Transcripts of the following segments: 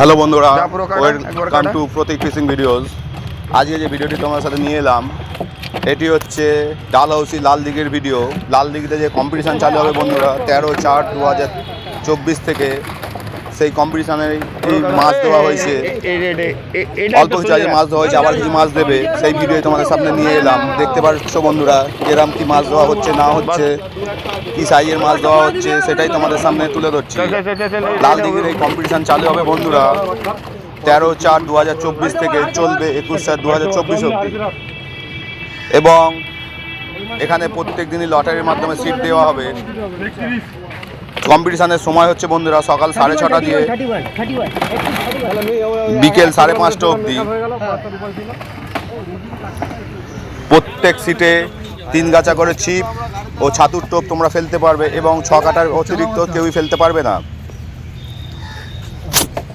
Hello বন্ধুরা welcome to Pratik fishing videos. আজকে যে ভিডিওটি তোমার সাথে নিয়ে এলাম এটি হচ্ছে ডালহৌসি লাল দিঘির ভিডিও লাল দিঘিতে যে কম্পিটিশান চালু হবে বন্ধুরা তেরো চার দু হাজার চব্বিশ থেকে সেই কম্পিটিশানে মাছ দেওয়া হয়েছে। অল্প কিছু আগে মাছ দেওয়া হয়েছে আবার কিছু মাছ দেবে। সেই ভিডিও তোমাদের সামনে নিয়ে এলাম। দেখতে পাচ্ছ বন্ধুরা যেরকম কি মাছ দেওয়া হচ্ছে না হচ্ছে কি সাইজের মাছ দেওয়া হচ্ছে সেটাই তোমাদের সামনে তুলে ধরছি। লাল দিঘির এই কম্পিটিশান চালু হবে বন্ধুরা। তেরো চার দু চব্বিশ থেকে চলবে একুশ চার দু হাজার চব্বিশ অব্দি এবং এখানে প্রত্যেক দিনই লটারির মাধ্যমে সিট দেওয়া হবে। কম্পিটিশানের সময় হচ্ছে বন্ধুরা সকাল সাড়ে ছটা দিয়ে বিকেল সাড়ে পাঁচটা অবধি। প্রত্যেক সিটে তিন গাছা করে ছিপ ও ছাতুর টোপ তোমরা ফেলতে পারবে এবং ছ কাটার অতিরিক্ত কেউই ফেলতে পারবে না।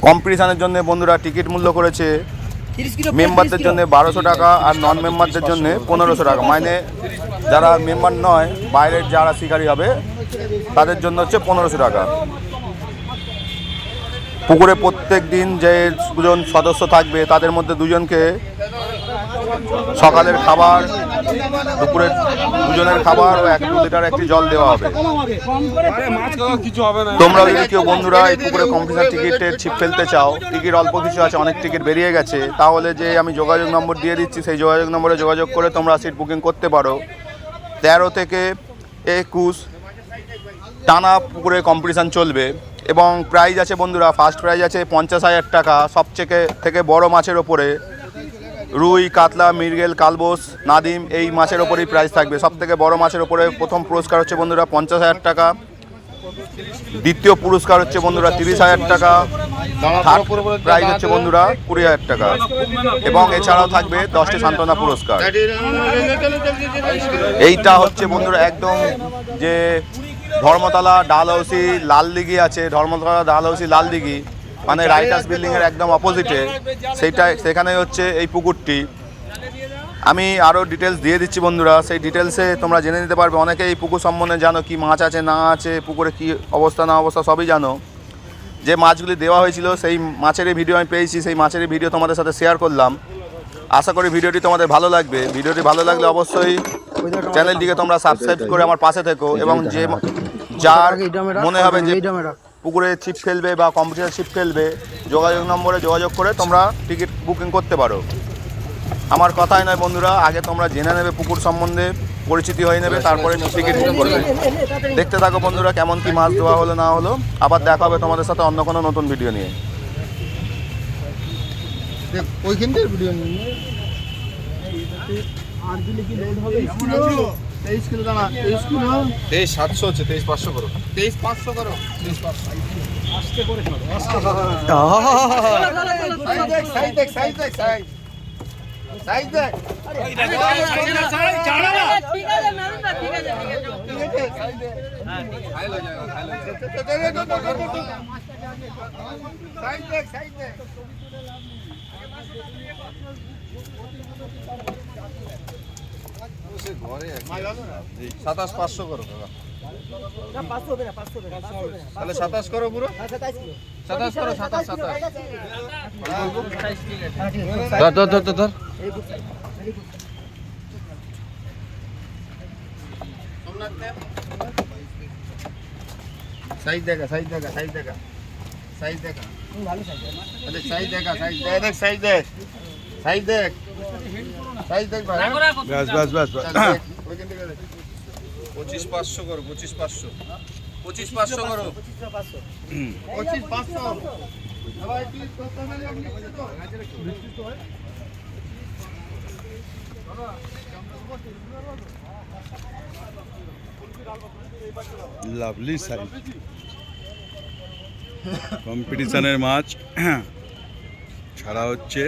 কম্পিটিশানের জন্য বন্ধুরা টিকিট মূল্য করেছে মেম্বারদের জন্য বারোশো টাকা আর নন মেম্বারদের জন্য পনেরোশো টাকা। মানে যারা মেম্বার নয় বাইরের যারা শিকারি হবে তাদের জন্য হচ্ছে পনেরোশো টাকা। পুকুরে প্রত্যেক দিন যে দুজন সদস্য থাকবে, তাদের মধ্যে দুজনকে সকালের খাবার, দুপুরের দুজনের খাবার ও এক দু লিটার একটি জল দেওয়া হবে। তোমরা যদি কেউ বন্ধুরা এই পুকুরে কম্পিটিশন টিকিটের ছিপ ফেলতে চাও, টিকিট অল্প কিছু আছে, অনেক টিকিট বেরিয়ে গেছে, তাহলে যে আমি যোগাযোগ নম্বর দিয়ে দিচ্ছি, সেই যোগাযোগ নম্বরে যোগাযোগ করে তোমরা সিট বুকিং করতে পারো। তেরো থেকে একুশ টানা পুকুরে কম্পিটিশান চলবে এবং প্রাইজ আছে বন্ধুরা ফার্স্ট প্রাইজ আছে পঞ্চাশ হাজার টাকা, সবচেয়ে থেকে বড় মাছের ওপরে। রুই, কাতলা, মৃগেল, কালবোস, নাদিম, এই মাছের ওপরেই প্রাইজ থাকবে। সব থেকে বড় মাছের ওপরে প্রথম পুরস্কার হচ্ছে বন্ধুরা পঞ্চাশ হাজার টাকা। দ্বিতীয় পুরস্কার হচ্ছে বন্ধুরা তিরিশ হাজার টাকা। প্রাইজ হচ্ছে বন্ধুরা কুড়ি হাজার টাকা। এবং এছাড়াও থাকবে দশটি সান্ত্বনা পুরস্কার। এইটা হচ্ছে বন্ধুরা একদম যে ধর্মতলা, ডালহৌসি লাল দিঘি আছে, ধর্মতলা, ডালহৌসি লাল দিঘি মানে রাইটার্স বিল্ডিং এর একদম অপোজিটে সেইটা, সেখানে হচ্ছে এই পুকুরটি। আমি আরও ডিটেলস দিয়ে দিচ্ছি বন্ধুরা। সেই ডিটেলসে তোমরা জেনে নিতে পারবে। অনেকে এই পুকুর সম্বন্ধে জানো, কি মাছ আছে, না আছে, পুকুরে কি অবস্থা, না অবস্থা, সবই জানো। যে মাছগুলি দেওয়া হয়েছিল, সেই মাছেরই ভিডিও আমি পেয়েছি, সেই মাছেরই ভিডিও তোমাদের সাথে শেয়ার করলাম। আশা করি ভিডিওটি তোমাদের ভালো লাগবে। ভিডিওটি ভালো লাগলে অবশ্যই চ্যানেলটিকে তোমরা সাবস্ক্রাইব করে আমার পাশে থেকো এবং যে যার মনে হবে যে পুকুরে ছিপ ফেলবে বা কম্পিউটার ছিপ ফেলবে, যোগাযোগ নম্বরে যোগাযোগ করে তোমরা টিকিট বুকিং করতে পারো। আমার কথাই নয় বন্ধুরা, আগে তোমরা জেনে নেবে পুকুর সম্বন্ধে, পরিচিতি হয়ে নেবে, তারপরে টিকিট বুক করবে। দেখতে থাকো বন্ধুরা, কেমন কি মাছ দেওয়া হলো না হলো। আবার দেখা হবে তোমাদের সাথে অন্য কোনো নতুন ভিডিও নিয়ে। ওইখান থেকে ভিডিও নিয়ে। তেইশ কিলো দানা তেইশ কিলো। তেইশ সাতশো হচ্ছে তেইশ পাঁচশো করো। তেইশ পাঁচশো করো। তেইশ পাঁচশো। সাইজ দেখ সাইজ দেখ সাইজ সাইজ দেখ ঠিক আছে ম্যাম ঠিক আছে ঠিক আছে সাইজ দেখ সাইজ দেখ সাতাশ পাঁচশো করো দাদা তাহলে সাতাশ করো পুরো? সাতাশ করো সাতাশ সাতাশ ধর ধর ধর সাইজ দেখা সাইজ দেখা সাইজ দেখা। সাইজ দেখা। আরে সাইজ দেখা সাইজ দেখ দেখ সাইজ দেখ। সাইজ দেখ। সাইজ দেখ সাইজ দেখ। ওইখান থেকে দেখ। পঁচিশ পাঁচশো করো পঁচিশ পাঁচশো। পঁচিশ পাঁচশো করো? লাভলি সাইজ কম্পিটিশনের মাছ ছাড়া হচ্ছে